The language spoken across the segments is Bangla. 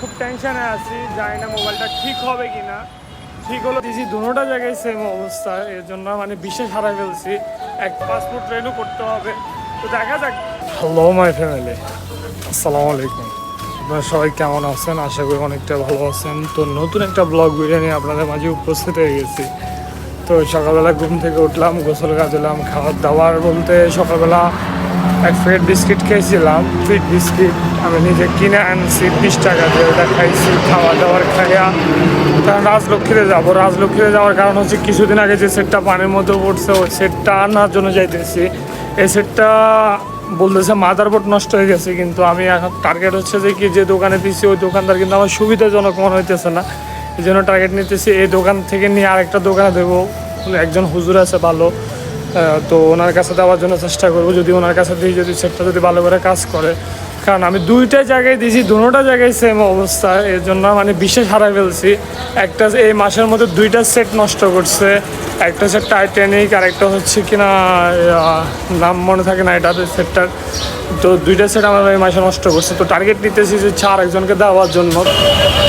খুব টেনশনে আছি, জানি না মোবাইলটা ঠিক হবে কিনা। ঠিক হলো, দিছি দুটোটা জায়গায় সেম অবস্থা, এর জন্য মানে বিশেষ হারাই ফেলছি। এক পাসপোর্ট ট্রেনও করতে হবে। তো দেখা যাক। হ্যালো মাই ফ্যামিলি আসসালামু আলাইকুম। আপনারা সবাই কেমন আছেন? আশা করি অনেকটা ভালো আছেন। তো নতুন একটা ব্লগ ভিডিও নিয়ে আপনাদের মাঝে উপস্থিত হয়ে গেছি। তো সকালবেলা ঘুম থেকে উঠলাম, গোসল গা দিলাম খাবার দাবার বলতে সকালবেলা এক ফিট বিস্কিট খেয়েছিলাম। ফিট বিস্কিট আমি নিজে কিনে আনছি, বিশ টাকা দিয়ে ওটা খাইছি, খাওয়া দাওয়ার খাইয়া। কারণ রাজলক্ষ্মীতে যাব। রাজলক্ষ্মীতে যাওয়ার কারণ হচ্ছে কিছুদিন আগে যে সেটটা পানির মধ্যে পড়ছে, ওই সেটটা আনার জন্য যাইতেছি। এই সেটটা বলতেছে মাদারবোর্ড নষ্ট হয়ে গেছে, কিন্তু আমি এখন টার্গেট হচ্ছে যে কি, যে দোকানে দিছি, ওই দোকানদার কিন্তু আমার সুবিধাজনক মনে হইতেছে না। এই জন্য টার্গেট নিতেছি। এই দোকান থেকে নিয়ে আরেকটা দোকানে দেবো। একজন হুজুর আছে ভালো। তো ওনার কাছে দেওয়ার জন্য চেষ্টা করব। যদি ওনার কাছে দিই, যদি সেটটা যদি ভালো করে কাজ করে কারণ আমি দুইটা জায়গায় দিয়েছি দুটোটা জায়গায় সেম অবস্থা। এর জন্য মানে বিশেষ হারাই ফেলছি। একটা এই মাসের মধ্যে দুইটা সেট নষ্ট করছে। একটা হচ্ছে টাইটানিক আর একটা হচ্ছে কিনা নাম মনে থাকে না এটা সেটটার তো দুইটা সেট আমার এই মাসে নষ্ট করছে। তো টার্গেট নিতেছি যে চার একজনকে দেওয়ার জন্য।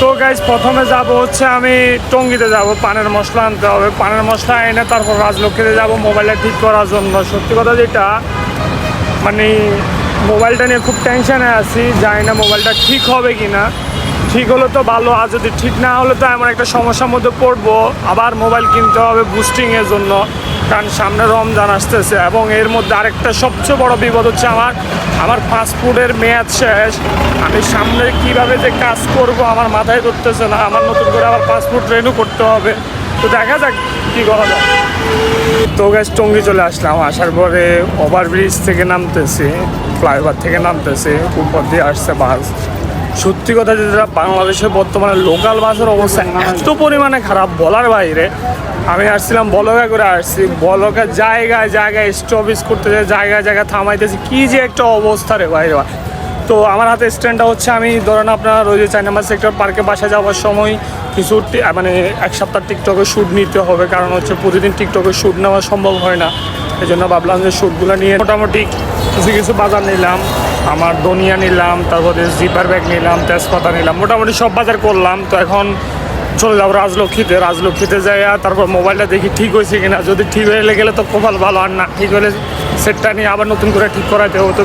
তো গাইজ প্রথমে যাব হচ্ছে আমি টঙ্গিতে যাব। পানের মশলা আনতে হবে। পানের মশলা এনে তারপর রাজলক্ষ্মীতে যাব মোবাইলটা ঠিক করার জন্য। সত্যি কথা যেটা মানে মোবাইলটা নিয়ে খুব টেনশানে আছি, জানি না মোবাইলটা ঠিক হবে কি না ঠিক হলে তো ভালো, আর যদি ঠিক না হলে তো এমন একটা সমস্যার মধ্যে পড়ব। আবার মোবাইল কিনতে হবে বুস্টিংয়ের জন্য, কারণ সামনে রমজান আসতেছে, এবং এর মধ্যে আরেকটা সবচেয়ে বড় বিপদ হচ্ছে আমার আমার পাসপোর্টের মেয়াদ শেষ। আমি সামনে কীভাবে যে কাজ করব আমার মাথায় ধরতেছে না, আমার নতুন করে আবার পাসপোর্ট রেনু করতে হবে। তো দেখা যাক কী করা যায়। তো গ্যাস টঙ্গি চলে আসলাম। আসার পরে ওভারব্রিজ থেকে নামতেছি ফ্লাইওভার থেকে নামতেছি, উপর দিয়ে আসছে বাস সত্যি কথা যেটা বাংলাদেশে বর্তমানে লোকাল বাসের অবস্থা এত পরিমাণে খারাপ, বলার বাইরে। আমি আসছিলাম বলকা করে আসছি। বলকা জায়গায় জায়গায় স্টপেজ করতে যায় জায়গায় জায়গায় থামাইতেছি। কি যে একটা অবস্থা রে বাইরে তো আমার হাতে স্ট্যান্ডটা হচ্ছে, আমি ধরেন আপনার ওই যে চার নাম্বার সেক্টর পার্কে বাসা যাওয়ার সময় কিছু মানে এক সপ্তাহ টিকটকে শ্যুট নিতে হবে, কারণ হচ্ছে প্রতিদিন টিকটকে শ্যুট নেওয়া সম্ভব হয় না। এই জন্য ভাবলাম যে শ্যুটগুলো নিয়ে মোটামুটি কিছু কিছু বাজার নিলাম, আমার দনিয়া নিলাম, তারপরে জিপার ব্যাগ নিলাম, তেজপাতা নিলাম, মোটামুটি সব বাজার করলাম। তো এখন চলে যাব রাজলক্ষ্মীতে রাজলক্ষ্মীতে যাইয়া তারপর মোবাইলটা দেখি ঠিক হয়েছে কিনা। যদি ঠিক হয়ে গেলে তো কপাল ভালো, আর না ঠিক হলে সেটটা নিয়ে আবার নতুন করে ঠিক করাইতে হতো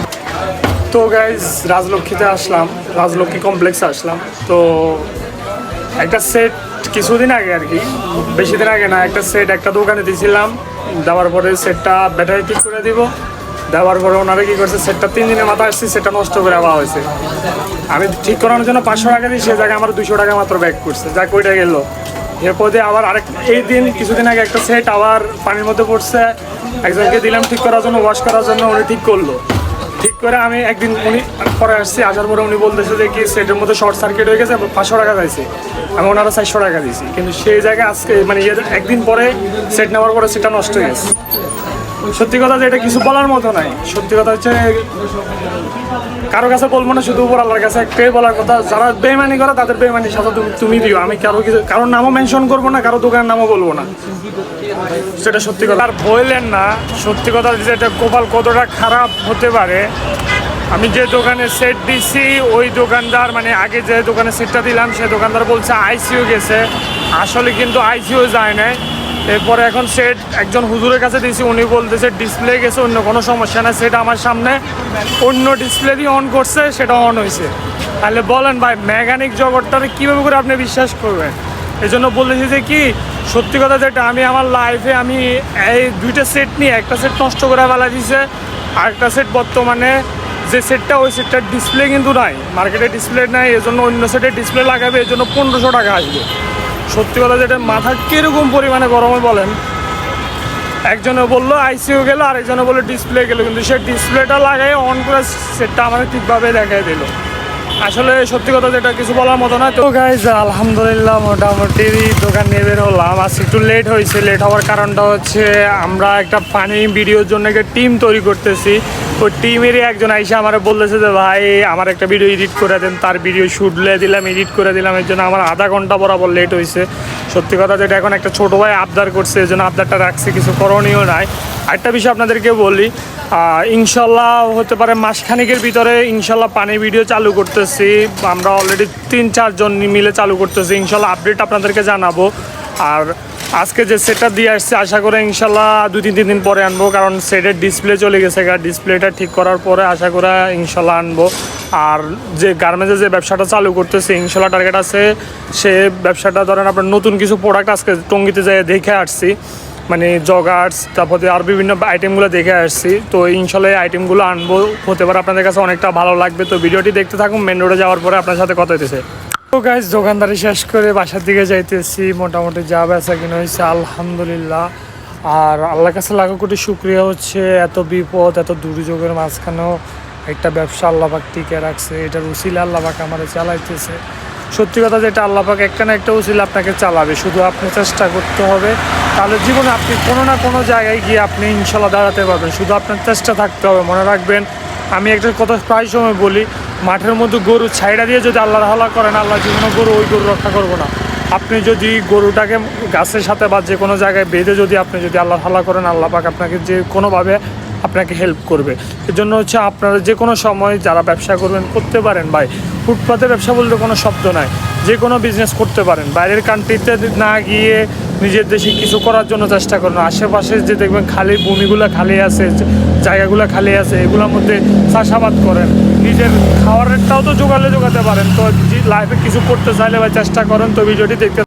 তো গাইজ রাজলক্ষ্মীতে আসলাম, রাজলক্ষ্মী কমপ্লেক্সে আসলাম। তো একটা সেট কিছুদিন আগে আর কি, বেশি দিন আগে না, একটা সেট একটা দোকানে দিয়েছিলাম দেওয়ার পরে সেটটা ব্যাটারি ঠিক করে দিব, দেওয়ার পরে ওনারা কি করছে সেটটা তিন দিনের মাথায় আসছে সেটা নষ্ট করে দেওয়া হয়েছে। আমি ঠিক করানোর জন্য পাঁচশো টাকা দিই সে জায়গায় আমার দুশো টাকা মাত্র ব্যাক করছে, যা কইটা গেল। এরপরে আবার আরেক, এই দিন কিছুদিন আগে একটা সেট আবার পানির মধ্যে পড়ছে, একজনকে দিলাম ঠিক করার জন্য ওয়াশ করার জন্য, উনি ঠিক করল। ঠিক করে আমি একদিন উনি পরে আসছি, আসার পরে উনি বলতেছে যে কি সেটের মধ্যে শর্ট সার্কিট হয়ে গেছে পাঁচশো টাকা চাইছে। আমি ওনারা চারশো টাকা দিয়েছি, কিন্তু সেই জায়গায় আজকে মানে ইয়ে একদিন পরে সেট নেওয়ার পরে সেটা নষ্ট হয়ে গেছে। সত্যি কথা যে এটা কিছু বলার মতো নাই। সত্যি কথা হচ্ছে কারও কাছে বলব না, শুধু উপর আল্লাহর কাছে একটাই বলার কথা, যারা বেমানি করে তাদের বেমানি সাথে তুমি তুমি দিও। আমি কারও কিছু কারোর নামও মেনশন করব না, কারও দোকানের নামও বলব না। সেটা সত্যি কথা। আর বললেন না, সত্যি কথা যে এটা কপাল কতটা খারাপ হতে পারে। আমি যে দোকানে সেট দিছি, ওই দোকানদার মানে আগে যে দোকানে সেটটা দিলাম, সে দোকানদার বলছে আইসিইউ গেছে। আসলে কিন্তু আইসিইউ যায় নাই। এরপরে এখন সেট একজন হুজুরের কাছে দিয়েছি, উনি বলতেছে ডিসপ্লে গেছে, অন্য কোনো সমস্যা না সেটা আমার সামনে। অন্য ডিসপ্লে দিয়ে অন করছে, সেটা অন হয়েছে। তাহলে বলেন ভাই মেকানিক জগৎটারে কীভাবে করে আপনি বিশ্বাস করবেন? এই জন্য বলেছি যে কি, সত্যি কথা যেটা, আমি আমার লাইফে আমি এই দুইটা সেট নিয়ে, একটা সেট নষ্ট করে ফেলা দিয়েছে আর একটা সেট বর্তমানে যে সেটটা ওই সেটটার ডিসপ্লে কিন্তু নাই। মার্কেটে ডিসপ্লে নাই এই জন্য অন্য সেটের ডিসপ্লে লাগাবে এই জন্য পনেরোশো টাকা আসবে। সত্যি কথা যেটা, মাথা কীরকম পরিমাণে গরমে বলেন? একজনে বলল আইসিউ গেলো, আরেকজনে বলল ডিসপ্লে গেলো, কিন্তু সে ডিসপ্লেটা লাগাই অন করে সেটটা আমাকে ঠিকভাবে দেখাই দিল। আসলে সত্যি কথা যেটা কিছু বলার মতো না, তো গাইজ আলহামদুলিল্লাহ মোটামুটি দোকান নিয়ে বের হলাম। আজকে একটু লেট হয়েছে লেট হওয়ার কারণটা হচ্ছে আমরা একটা পানি ভিডিওর জন্য একটা টিম তৈরি করতেছি। ওই টিমেরই একজন আইসে আমার বলতেছে যে, ভাই, আমার একটা ভিডিও এডিট করে দেন, তার ভিডিও শুট দিলাম এডিট করে দিলাম, এর জন্য আমার আধা ঘণ্টা বরাবর লেট হয়েছে। সত্যি কথা যেটা এখন একটা ছোটো ভাই আবদার করছে, এই জন্য আবদারটা রাখছে, কিছু করণীয় নাই। আরেকটা বিষয় আপনাদেরকে বলি ইনশাল্লাহ হতে পারে মাসখানেকের ভিতরে ইনশাল্লাহ পানি ভিডিও চালু করতেছি। আমরা অলরেডি তিন চারজন মিলে চালু করতেছি। ইনশাল্লাহ আপডেট আপনাদেরকে জানাব। আর আজকে যে সেটটা দিয়ে আসছে, আশা করে ইনশাল্লাহ দুই তিন তিন দিন পরে আনব, কারণ সেটের ডিসপ্লে চলে গেছে ডিসপ্লেটা ঠিক করার পরে আশা করে ইনশাল্লাহ আনব। আর যে গার্মেন্টসে যে ব্যবসাটা চালু করতেছে, ইনশাল্লাহ টার্গেট আছে সে ব্যবসাটা, ধরেন আপনার নতুন কিছু প্রোডাক্ট আজকে টঙ্গিতে যাই দেখে আসছি। মানে জগার্স তারপরে আর বিভিন্ন আইটেমগুলো দেখে আসছি। তো ইনশাল্লাহ আইটেমগুলো আনব, হতে পারে আপনাদের কাছে অনেকটা ভালো লাগবে। তো ভিডিওটি দেখতে থাকুন মেন রোডে যাওয়ার পরে আপনার সাথে কথা হইতেছে। তো গাইজ দোকানদারি শেষ করে বাসার দিকে যাইতেছি। মোটামুটি যা বেচা কিনা হয়েছে, আলহামদুলিল্লাহ। আর আল্লাহর কাছে লাখো কোটি শুক্রিয়া হচ্ছে, এত বিপদ, এত দুর্যোগের মাঝখানেও একটা ব্যবসা আল্লাপাক টিকে রাখছে। এটার উসিলা আল্লাপাক আমার চালাইতেছে। সত্যি কথা যেটা আল্লাপাক একটা না একটা উসিলা আপনাকে চালাবে। শুধু আপনি চেষ্টা করতে হবে, তাহলে জীবনে আপনি কোনো না কোনো জায়গায় গিয়ে আপনি ইনশাল্লাহ দাঁড়াতে পারবেন। শুধু আপনার চেষ্টা থাকতে হবে। মনে রাখবেন, আমি একটা কথা প্রায় সময় বলি মাঠের মধ্যে গরু ছাইড়া দিয়ে যদি আল্লাহর হালা করেন, আল্লাহ জীবনে গরু, ওই গরু রক্ষা করব না। আপনি যদি গরুটাকে গাছের সাথে বা যে কোনো জায়গায় বেঁধে যদি আপনি যদি আল্লাহ হালা করেন, আল্লাহ পাক আপনাকে যে কোনোভাবে আপনাকে হেল্প করবে। এর জন্য হচ্ছে আপনারা যে কোনো সময় যারা ব্যবসা করবেন, করতে পারেন ভাই। ফুটপাতে ব্যবসা বলতে কোনো শব্দ নাই। যে কোনো বিজনেস করতে পারেন। বাইরের কান্ট্রিতে না গিয়ে নিজের দেশে কিছু করার জন্য চেষ্টা করুন। আশেপাশে যে দেখবেন খালি ভূমিগুলো খালি আছে, জায়গাগুলো খালি আছে, এগুলোর মধ্যে চাষাবাদ করেন। নিজের খাওয়ারটাও তো জোগালে জোগাতে পারেন। তো লাইফে কিছু করতে চাইলে বা চেষ্টা করেন, তো ভিডিওটি দেখতে